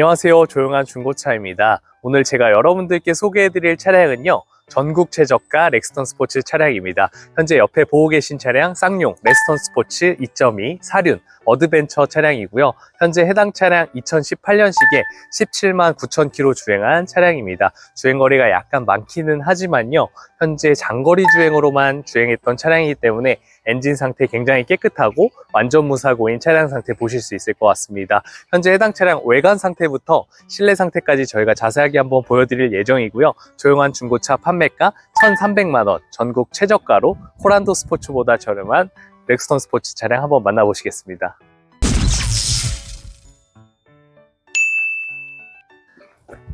안녕하세요. 조용한 중고차입니다. 오늘 제가 여러분들께 소개해드릴 차량은요. 전국 최저가 렉스턴 스포츠 차량입니다. 현재 옆에 보고 계신 차량 쌍용 렉스턴 스포츠 2.2 사륜 어드벤처 차량이고요. 현재 해당 차량 2018년식에 17만 9천 킬로 주행한 차량입니다. 주행거리가 약간 많기는 하지만요. 현재 장거리 주행으로만 주행했던 차량이기 때문에 엔진 상태 굉장히 깨끗하고 완전 무사고인 차량 상태 보실 수 있을 것 같습니다. 현재 해당 차량 외관 상태부터 실내 상태까지 저희가 자세하게 한번 보여드릴 예정이고요. 조용한 중고차 판매 가 1,300만 원, 전국 최저가로 코란도 스포츠보다 저렴한 렉스턴 스포츠 차량 한번 만나보시겠습니다.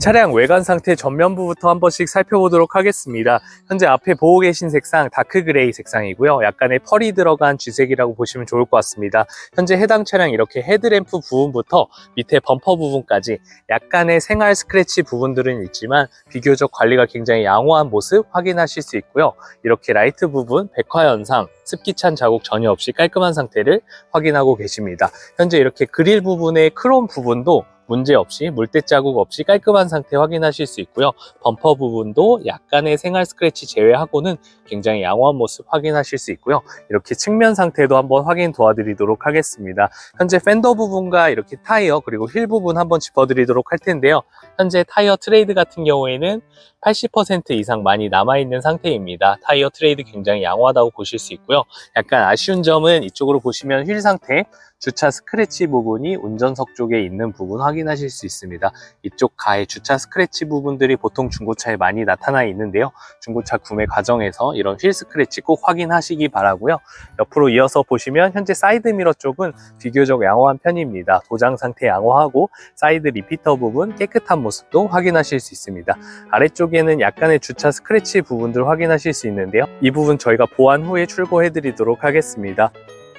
차량 외관 상태 전면부부터 한 번씩 살펴보도록 하겠습니다. 현재 앞에 보고 계신 색상 다크 그레이 색상이고요. 약간의 펄이 들어간 쥐색이라고 보시면 좋을 것 같습니다. 현재 해당 차량 이렇게 헤드램프 부분부터 밑에 범퍼 부분까지 약간의 생활 스크래치 부분들은 있지만 비교적 관리가 굉장히 양호한 모습 확인하실 수 있고요. 이렇게 라이트 부분 백화 현상 습기 찬 자국 전혀 없이 깔끔한 상태를 확인하고 계십니다. 현재 이렇게 그릴 부분의 크롬 부분도 문제 없이 물때 자국 없이 깔끔한 상태 확인하실 수 있고요. 범퍼 부분도 약간의 생활 스크래치 제외하고는 굉장히 양호한 모습 확인하실 수 있고요. 이렇게 측면 상태도 한번 확인 도와드리도록 하겠습니다. 현재 팬더 부분과 이렇게 타이어 그리고 휠 부분 한번 짚어드리도록 할 텐데요. 현재 타이어 트레이드 같은 경우에는 80% 이상 많이 남아있는 상태입니다. 타이어 트레이드 굉장히 양호하다고 보실 수 있고요. 약간 아쉬운 점은 이쪽으로 보시면 휠 상태 주차 스크래치 부분이 운전석 쪽에 있는 부분 확인하실 수 있습니다. 이쪽 가에 주차 스크래치 부분들이 보통 중고차에 많이 나타나 있는데요. 중고차 구매 과정에서 이런 휠 스크래치 꼭 확인하시기 바라고요. 옆으로 이어서 보시면 현재 사이드 미러 쪽은 비교적 양호한 편입니다. 도장 상태 양호하고 사이드 리피터 부분 깨끗한 모습도 확인하실 수 있습니다. 아래쪽에는 약간의 주차 스크래치 부분들 확인하실 수 있는데요. 이 부분 저희가 보완 후에 출고해 드리도록 하겠습니다.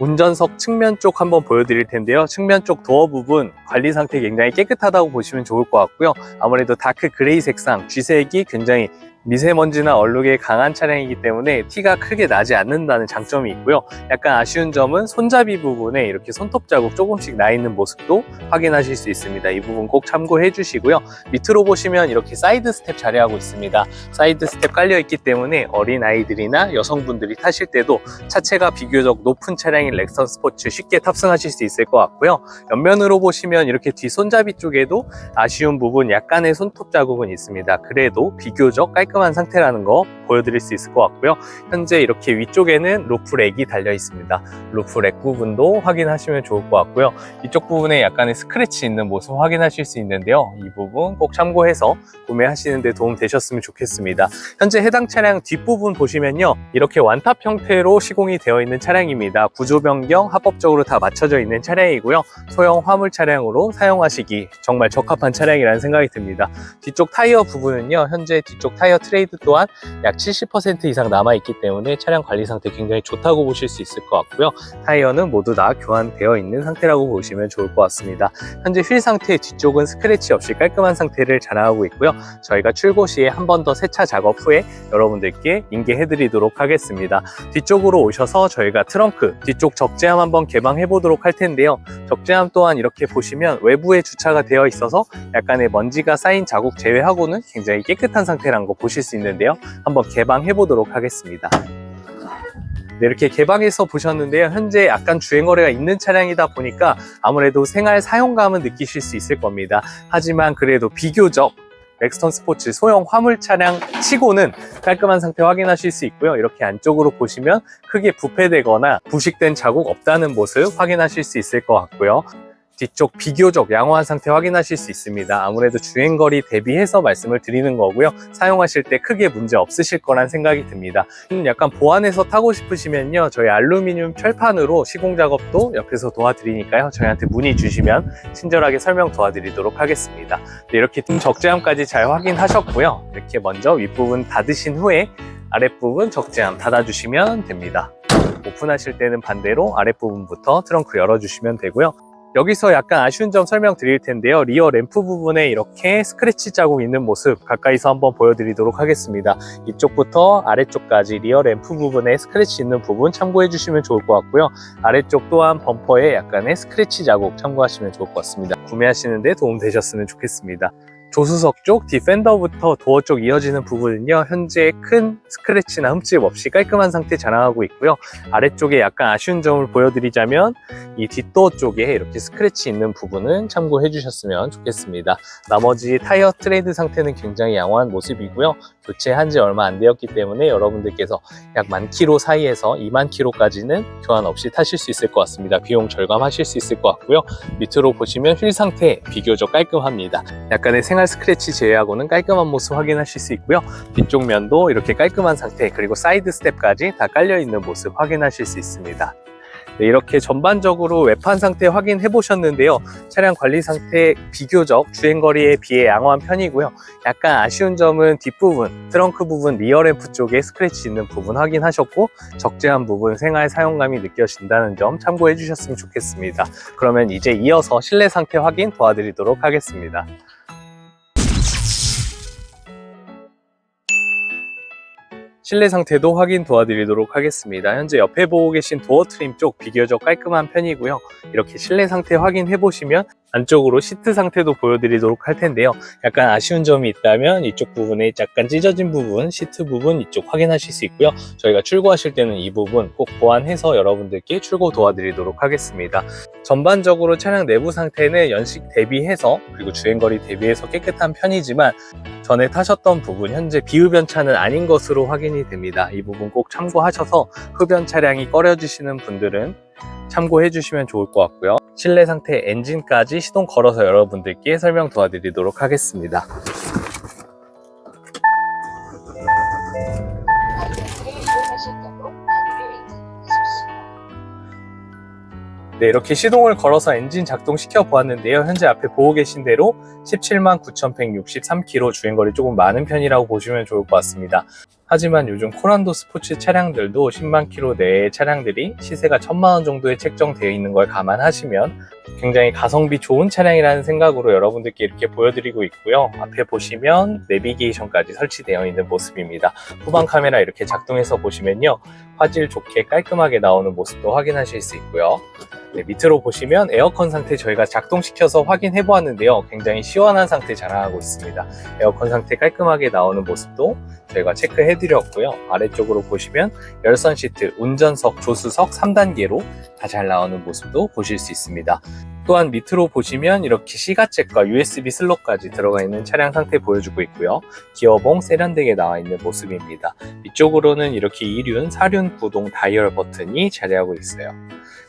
운전석 측면 쪽 한번 보여드릴 텐데요. 측면 쪽 도어 부분 관리 상태 굉장히 깨끗하다고 보시면 좋을 것 같고요. 아무래도 다크 그레이 색상, 쥐색이 굉장히 미세먼지나 얼룩에 강한 차량이기 때문에 티가 크게 나지 않는다는 장점이 있고요. 약간 아쉬운 점은 손잡이 부분에 이렇게 손톱 자국 조금씩 나 있는 모습도 확인하실 수 있습니다. 이 부분 꼭 참고해 주시고요. 밑으로 보시면 이렇게 사이드 스텝 자리하고 있습니다. 사이드 스텝 깔려 있기 때문에 어린 아이들이나 여성분들이 타실 때도 차체가 비교적 높은 차량인 렉선 스포츠 쉽게 탑승하실 수 있을 것 같고요. 옆면으로 보시면 이렇게 뒤 손잡이 쪽에도 아쉬운 부분 약간의 손톱 자국은 있습니다. 그래도 비교적 깔끔 한 상태라는 거 보여드릴 수 있을 것 같고요. 현재 이렇게 위쪽에는 루프렉이 달려 있습니다. 루프렉 부분도 확인하시면 좋을 것 같고요. 이쪽 부분에 약간의 스크래치 있는 모습 확인하실 수 있는데요. 이 부분 꼭 참고해서 구매하시는데 도움 되셨으면 좋겠습니다. 현재 해당 차량 뒷부분 보시면요. 이렇게 완탑 형태로 시공이 되어 있는 차량입니다. 구조 변경 합법적으로 다 맞춰져 있는 차량이고요. 소형 화물 차량으로 사용하시기 정말 적합한 차량이라는 생각이 듭니다. 뒤쪽 타이어 부분은요. 현재 뒤쪽 타이어 트레이드 또한 약70% 이상 남아있기 때문에 차량 관리 상태 굉장히 좋다고 보실 수 있을 것 같고요. 타이어는 모두 다 교환되어 있는 상태라고 보시면 좋을 것 같습니다. 현재 휠 상태 뒤쪽은 스크래치 없이 깔끔한 상태를 자랑하고 있고요. 저희가 출고 시에 한 번 더 세차 작업 후에 여러분들께 인계해 드리도록 하겠습니다. 뒤쪽으로 오셔서 저희가 트렁크 뒤쪽 적재함 한번 개방해 보도록 할 텐데요. 적재함 또한 이렇게 보시면 외부에 주차가 되어 있어서 약간의 먼지가 쌓인 자국 제외하고는 굉장히 깨끗한 상태라는 거 보실 수 있는데요. 한번 개방해 보도록 하겠습니다. 네, 이렇게 개방해서 보셨는데요. 현재 약간 주행 거래가 있는 차량이다 보니까 아무래도 생활 사용감은 느끼실 수 있을 겁니다. 하지만 그래도 비교적 렉스턴 스포츠 소형 화물 차량 치고는 깔끔한 상태 확인하실 수 있고요. 이렇게 안쪽으로 보시면 크게 부패되거나 부식된 자국 없다는 모습 확인하실 수 있을 것 같고요. 뒤쪽 비교적 양호한 상태 확인하실 수 있습니다. 아무래도 주행거리 대비해서 말씀을 드리는 거고요. 사용하실 때 크게 문제 없으실 거란 생각이 듭니다. 음, 약간 보완해서 타고 싶으시면요. 저희 알루미늄 철판으로 시공 작업도 옆에서 도와드리니까요. 저희한테 문의 주시면 친절하게 설명 도와드리도록 하겠습니다. 네, 이렇게 등 적재함까지 잘 확인하셨고요. 이렇게 먼저 윗부분 닫으신 후에 아랫부분 적재함 닫아주시면 됩니다. 오픈하실 때는 반대로 아랫부분부터 트렁크 열어주시면 되고요. 여기서 약간 아쉬운 점 설명드릴 텐데요. 리어 램프 부분에 이렇게 스크래치 자국 있는 모습 가까이서 한번 보여드리도록 하겠습니다. 이쪽부터 아래쪽까지 리어 램프 부분에 스크래치 있는 부분 참고해 주시면 좋을 것 같고요. 아래쪽 또한 범퍼에 약간의 스크래치 자국 참고하시면 좋을 것 같습니다. 구매하시는데 도움 되셨으면 좋겠습니다. 조수석 쪽 디펜더부터 도어 쪽 이어지는 부분은요 현재 큰 스크래치나 흠집 없이 깔끔한 상태 자랑하고 있고요. 아래쪽에 약간 아쉬운 점을 보여드리자면 이 뒷도어 쪽에 이렇게 스크래치 있는 부분은 참고해 주셨으면 좋겠습니다. 나머지 타이어 트레이드 상태는 굉장히 양호한 모습이고요 교체한 지 얼마 안 되었기 때문에 여러분들께서 약 만 킬로 사이에서 2만 킬로까지는 교환 없이 타실 수 있을 것 같습니다 비용 절감하실 수 있을 것 같고요 밑으로 보시면 휠 상태 비교적 깔끔합니다 약간의 생활 스크래치 제외하고는 깔끔한 모습 확인하실 수 있고요. 뒤쪽 면도 이렇게 깔끔한 상태 그리고 사이드 스텝까지 다 깔려 있는 모습 확인하실 수 있습니다. 네, 이렇게 전반적으로 외판 상태 확인해 보셨는데요. 차량 관리 상태 비교적 주행거리에 비해 양호한 편이고요. 약간 아쉬운 점은 뒷부분, 트렁크 부분, 리어 램프 쪽에 스크래치 있는 부분 확인하셨고 적재한 부분 생활 사용감이 느껴진다는 점 참고해 주셨으면 좋겠습니다. 그러면 이제 이어서 실내 상태 확인 도와드리도록 하겠습니다. 실내 상태도 확인 도와드리도록 하겠습니다. 현재 옆에 보고 계신 도어 트림 쪽 비교적 깔끔한 편이고요. 이렇게 실내 상태 확인해 보시면 안쪽으로 시트 상태도 보여드리도록 할 텐데요. 약간 아쉬운 점이 있다면 이쪽 부분에 약간 찢어진 부분, 시트 부분 이쪽 확인하실 수 있고요. 저희가 출고하실 때는 이 부분 꼭 보완해서 여러분들께 출고 도와드리도록 하겠습니다. 전반적으로 차량 내부 상태는 연식 대비해서 그리고 주행거리 대비해서 깨끗한 편이지만 전에 타셨던 부분 현재 비흡연차는 아닌 것으로 확인이 됩니다. 이 부분 꼭 참고하셔서 흡연 차량이 꺼려지시는 분들은 참고해 주시면 좋을 것 같고요. 실내 상태 엔진까지 시동 걸어서 여러분들께 설명 도와드리도록 하겠습니다. 네, 이렇게 시동을 걸어서 엔진 작동시켜 보았는데요. 현재 앞에 보고 계신 대로 17만 9,163km 주행거리 조금 많은 편이라고 보시면 좋을 것 같습니다. 하지만 요즘 코란도 스포츠 차량들도 10만 킬로 내의 차량들이 시세가 1000만 원 정도에 책정되어 있는 걸 감안하시면 굉장히 가성비 좋은 차량이라는 생각으로 여러분들께 이렇게 보여드리고 있고요. 앞에 보시면 내비게이션까지 설치되어 있는 모습입니다. 후방 카메라 이렇게 작동해서 보시면요. 화질 좋게 깔끔하게 나오는 모습도 확인하실 수 있고요. 네, 밑으로 보시면 에어컨 상태 저희가 작동시켜서 확인해 보았는데요. 굉장히 시원한 상태 자랑하고 있습니다. 에어컨 상태 깔끔하게 나오는 모습도 저희가 체크해 드렸고요. 아래쪽으로 보시면 열선 시트, 운전석, 조수석 3단계로 다 잘 나오는 모습도 보실 수 있습니다. 또한 밑으로 보시면 이렇게 시가잭과 USB 슬롯까지 들어가 있는 차량 상태 보여주고 있고요. 기어봉 세련되게 나와 있는 모습입니다. 위쪽으로는 이렇게 2륜, 4륜 구동 다이얼 버튼이 자리하고 있어요.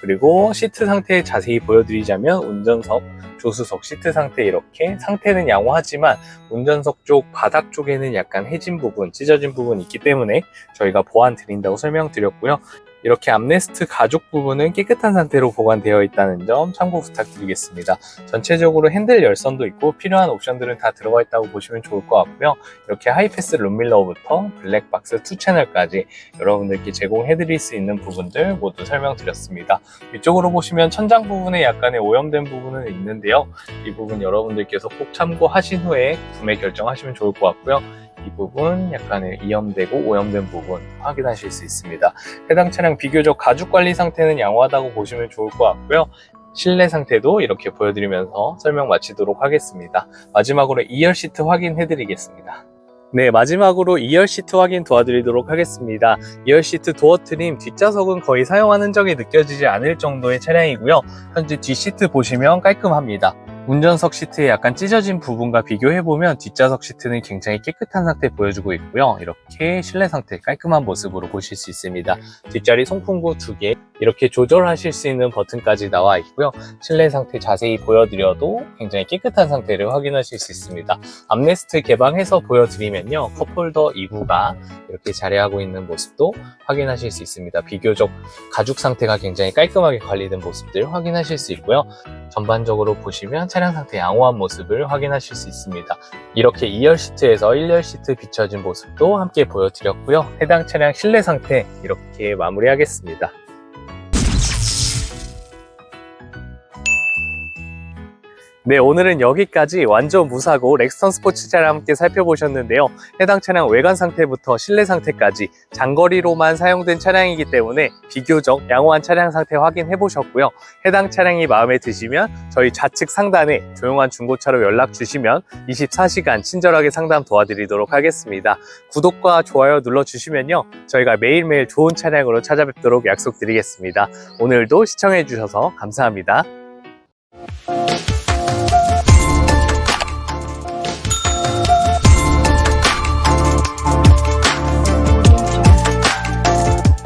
그리고 시트 상태 자세히 보여드리자면 운전석, 조수석 시트 상태 이렇게 상태는 양호하지만 운전석 쪽 바닥 쪽에는 약간 해진 부분, 찢어진 부분이 있기 때문에 저희가 보완 드린다고 설명드렸고요. 이렇게 암레스트 가죽 부분은 깨끗한 상태로 보관되어 있다는 점 참고 부탁드리겠습니다. 전체적으로 핸들 열선도 있고 필요한 옵션들은 다 들어가 있다고 보시면 좋을 것 같고요. 이렇게 하이패스 룸밀러부터 블랙박스 2채널까지 여러분들께 제공해 드릴 수 있는 부분들 모두 설명드렸습니다. 위쪽으로 보시면 천장 부분에 약간의 오염된 부분은 있는데요. 이 부분 여러분들께서 꼭 참고하신 후에 구매 결정하시면 좋을 것 같고요. 이 부분 약간의 이염되고 오염된 부분 확인하실 수 있습니다. 해당 차량 비교적 가죽 관리 상태는 양호하다고 보시면 좋을 것 같고요. 실내 상태도 이렇게 보여드리면서 설명 마치도록 하겠습니다. 마지막으로 2열 시트 확인해 드리겠습니다. 네, 마지막으로 2열 시트 확인 도와드리도록 하겠습니다. 2열 시트 도어 트림 뒷좌석은 거의 사용한 흔적이 느껴지지 않을 정도의 차량이고요. 현재 뒷시트 보시면 깔끔합니다. 운전석 시트에 약간 찢어진 부분과 비교해보면 뒷좌석 시트는 굉장히 깨끗한 상태 보여주고 있고요. 이렇게 실내 상태 깔끔한 모습으로 보실 수 있습니다. 뒷자리 송풍구 2개 이렇게 조절하실 수 있는 버튼까지 나와 있고요. 실내 상태 자세히 보여드려도 굉장히 깨끗한 상태를 확인하실 수 있습니다. 암레스트 개방해서 보여드리면요. 컵홀더 2구가 이렇게 자리하고 있는 모습도 확인하실 수 있습니다. 비교적 가죽 상태가 굉장히 깔끔하게 관리된 모습들 확인하실 수 있고요. 전반적으로 보시면 차량 상태 양호한 모습을 확인하실 수 있습니다. 이렇게 2열 시트에서 1열 시트 비춰진 모습도 함께 보여드렸고요. 해당 차량 실내 상태 이렇게 마무리하겠습니다. 네, 오늘은 여기까지 완전 무사고 렉스턴 스포츠 차량 함께 살펴보셨는데요. 해당 차량 외관 상태부터 실내 상태까지 장거리로만 사용된 차량이기 때문에 비교적 양호한 차량 상태 확인해 보셨고요. 해당 차량이 마음에 드시면 저희 좌측 상단에 조용한 중고차로 연락 주시면 24시간 친절하게 상담 도와드리도록 하겠습니다. 구독과 좋아요 눌러주시면요. 저희가 매일매일 좋은 차량으로 찾아뵙도록 약속드리겠습니다. 오늘도 시청해 주셔서 감사합니다.